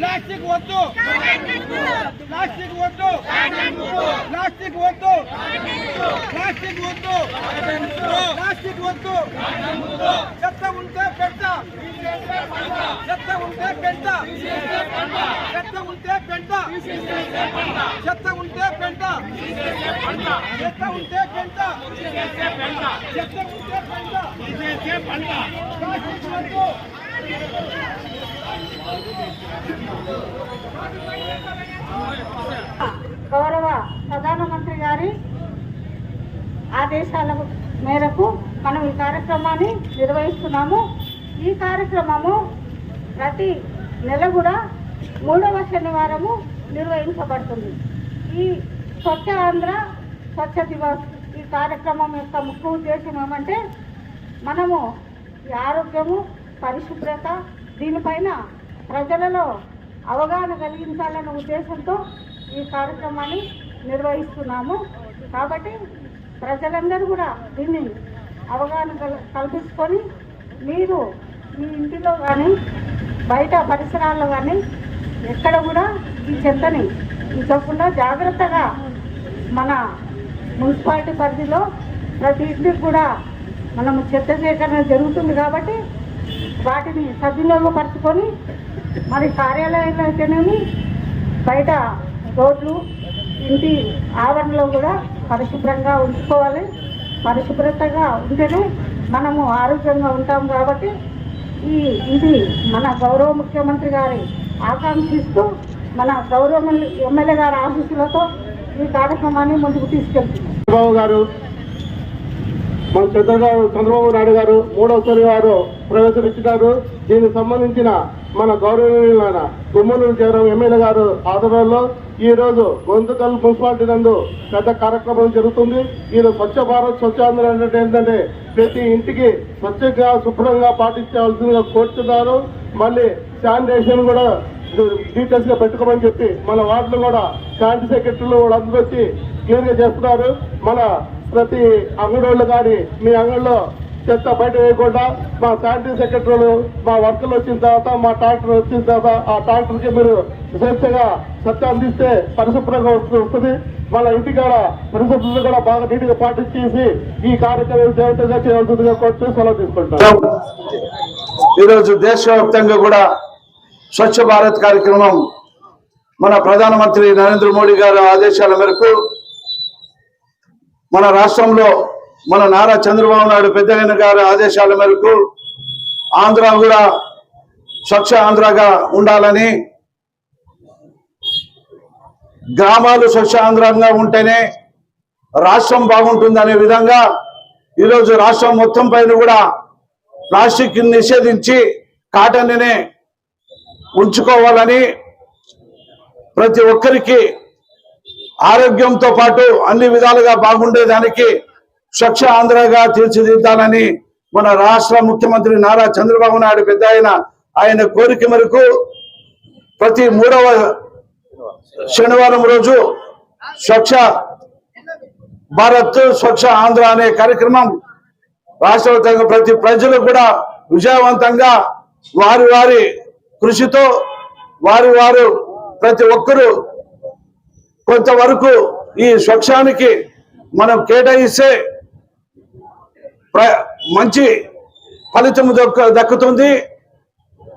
పెంట ప్లాస్టిక్ వద్దు ప్లాస్టిక్ వద్దు ప్లాస్టిక్ వద్దు ప్లాస్టిక్ వద్దు ప్లాస్టిక్ వద్దు చెత్త ఉంటే పెంట చెత్త ఉంటే పెంట చెత్త ఉంటే పెంట చెత్త ఉంటే పెంట చెత్త ఉంటే పెంట చెత్త ఉంటే పెంట ప్లాస్టిక్ వద్దు గౌరవ ప్రధానమంత్రి గారి ఆదేశాల మేరకు మనం ఈ కార్యక్రమాన్ని నిర్వహిస్తున్నాము. ఈ కార్యక్రమము ప్రతి నెల కూడా మూడవ శనివారము నిర్వహించబడుతుంది. ఈ స్వచ్ఛ ఆంధ్ర స్వచ్ఛ దివస్ ఈ కార్యక్రమం యొక్క ముఖ్య ఉద్దేశం ఏమంటే మనము ఈ ఆరోగ్యము పరిశుభ్రత దీనిపైన ప్రజలలో అవగాహన కలిగించాలన్న ఉద్దేశంతో ఈ కార్యక్రమాన్ని నిర్వహిస్తున్నాము. కాబట్టి ప్రజలందరూ కూడా దీన్ని అవగాహన కల్- కల్పించుకొని మీరు మీ ఇంటిలో కానీ బయట పరిసరాల్లో కానీ ఎక్కడ కూడా ఈ చెత్తని ఉంచకుండా జాగ్రత్తగా మన మున్సిపాలిటీ పరిధిలో ప్రతి ఇంటికి కూడా మనము చెత్త సేకరణ జరుగుతుంది కాబట్టి వాటిని సద్వినియోగపరచుకొని మరి కార్యాలయంలో అయితేనేమి బయట రోడ్లు ఇంటి ఆవరణలో కూడా పరిశుభ్రంగా ఉంచుకోవాలి. పరిశుభ్రతగా ఉంటేనే మనము ఆరోగ్యంగా ఉంటాం కాబట్టి ఈ ఇది మన గౌరవ ముఖ్యమంత్రి గారి ఆకాంక్షిస్తూ మన గౌరవ ఎమ్మెల్యే గారి ఆశీస్సులతో ఈ కార్యక్రమాన్ని ముందుకు తీసుకెళ్తున్నాం. గారు మన చంద్రబాబు చంద్రబాబు నాయుడు గారు మూడవసారి వారు ప్రవేశపెట్టినారు. దీనికి సంబంధించిన మన గౌరవనీయులైన గుమ్మనూరు జగన్ ఎమ్మెల్యే గారు ఆధ్వర్యంలో ఈ రోజు గొంతుకల్ మున్సిపాలిటీ నందు పెద్ద కార్యక్రమం జరుగుతుంది. ఈరోజు స్వచ్ఛ భారత్ స్వచ్ఛాంధ్ర అంటే ఏంటంటే ప్రతి ఇంటికి స్వచ్ఛంగా శుభ్రంగా పాటించాల్సిందిగా కోరుతున్నారు. మళ్ళీ శానిటేషన్ కూడా డీటెయిల్స్గా పెట్టుకోమని చెప్పి మన వార్డులు కూడా శానిటీ సెక్రటరీలు వాళ్ళందరూ వచ్చి క్లియర్గా చేస్తున్నారు. మన ప్రతి అంగడోళ్ళు కానీ మీ అంగడిలో చెత్త బయట వేయకుండా మా శానిటరీ సెక్రటరీలు మా వర్కర్లు వచ్చిన తర్వాత మా ట్రాక్టర్ వచ్చిన తర్వాత ఆ ట్రాక్టర్కి మీరు స్వేచ్ఛగా చెత్త అందిస్తే పరిశుభ్రంగా వస్తుంది వాళ్ళ ఇంటికాడ పరిశుభ్రత కూడా బాగా నీటిగా పాటించేసి ఈ కార్యక్రమం జాగ్రత్తగా చేయాల్సిందిగా కోరుతూ సెలవు తీసుకుంటాం. ఈరోజు దేశవ్యాప్తంగా కూడా స్వచ్ఛ భారత్ కార్యక్రమం మన ప్రధానమంత్రి నరేంద్ర మోడీ గారి ఆదేశాల మేరకు మన రాష్ట్రంలో మన నారా చంద్రబాబు నాయుడు పెద్దగన్న గారి ఆదేశాల మేరకు ఆంధ్ర కూడా స్వచ్ఛ ఆంధ్రగా ఉండాలని గ్రామాలు స్వచ్ఛ ఆంధ్రంగా ఉంటేనే రాష్ట్రం బాగుంటుందనే విధంగా ఈరోజు రాష్ట్రం మొత్తం పైన కూడా ప్లాస్టిక్ నిషేధించి కాటన్ని ఉంచుకోవాలని ప్రతి ఒక్కరికి ఆరోగ్యంతో పాటు అన్ని విధాలుగా బాగుండేదానికి స్వచ్ఛ ఆంధ్రగా తీర్చిదిద్దాలని మన రాష్ట్ర ముఖ్యమంత్రి నారా చంద్రబాబు నాయుడు పెద్ద ఆయన ఆయన కోరిక మేరకు ప్రతి మూడవ శనివారం రోజు స్వచ్ఛ భారత్ స్వచ్ఛ ఆంధ్ర అనే కార్యక్రమం రాష్ట్ర ప్రతి ప్రజలు కూడా విజయవంతంగా వారి వారి కృషితో వారి వారు ప్రతి ఒక్కరూ కొంతవరకు ఈ స్వచ్ఛానికి మనం కేటాయిస్తే ప్ర- మంచి ఫలితం దొక్క దక్కుతుంది.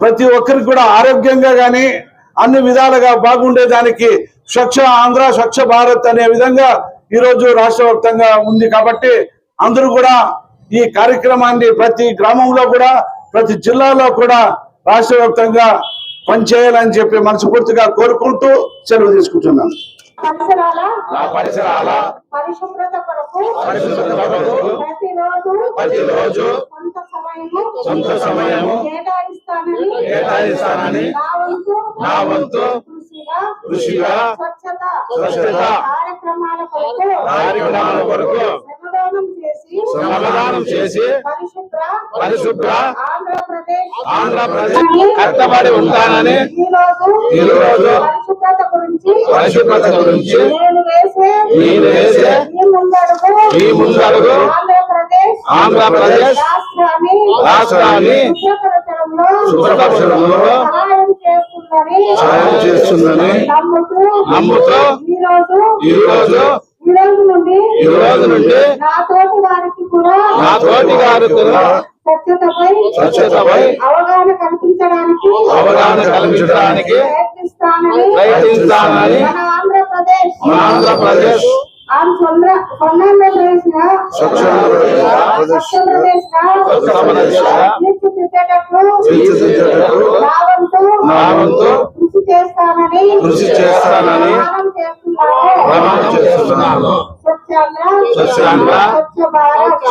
ప్రతి ఒక్కరికి కూడా ఆరోగ్యంగా కానీ అన్ని విధాలుగా బాగుండేదానికి స్వచ్ఛ ఆంధ్ర స్వచ్ఛ భారత్ అనే విధంగా ఈరోజు రాష్ట్ర వ్యాప్తంగా ఉంది కాబట్టి అందరూ కూడా ఈ కార్యక్రమాన్ని ప్రతి గ్రామంలో కూడా ప్రతి జిల్లాలో కూడా రాష్ట్ర వ్యాప్తంగా పనిచేయాలని చెప్పి మనస్ఫూర్తిగా కోరుకుంటూ సెలవు తీసుకుంటున్నాను. పరిసరాల నా పరిసరాల పరిశుభ్రత కొరకు పరిశుభ్రత కొరకు ప్రతిరోజు ప్రతిరోజు కొంత సమయము సొంత సమయము కేటాయిస్తానని కేటాయిస్తానని నా వంతు నా వంతు కృషిగా కృషిగా స్వచ్ఛత స్వచ్ఛత కార్యక్రమాల కొరకు కార్యక్రమాల కొరకు శ్రమదానం చేసి శ్రమదానం చేసి పరిశుభ్ర పరిశుభ్ర ఆంధ్రప్రదేశ్ ఆంధ్రప్రదేశ్ కట్టబడి ఉంటానని ఈ రోజు ఈ రోజు గురించి పరిశుభ్రత గురించి నేను వేసే నేను వేసే ఈ ముందడుగు ఈ ముందడుగు ఆంధ్రప్రదేశ్ ఆంధ్రప్రదేశ్ రాష్ట్రాన్ని రాష్ట్రాన్ని శుభ్రపరచడంలో శుభ్రపరచడంలో సహాయం చేస్తుందని సహాయం చేస్తుందని నమ్ముతూ నమ్ముతూ ఈ రోజు ఈ రోజు ఈ రోజు నుండి ఈ రోజు నుండి నా తోటి వారికి కూడా నా తోటి గారు కూడా స్వచ్ఛతపై స్వచ్ఛతపై అవగాహన కల్పించడానికి అవగాహన కల్పించడానికి ప్రయత్నిస్తానని ప్రయత్నిస్తానని మన ఆంధ్రప్రదేశ్ మన ఆంధ్రప్రదేశ్ కృషి చేస్తానని కృషి చేస్తానని చేస్తున్నాను. స్వచ్ఛ భారత్.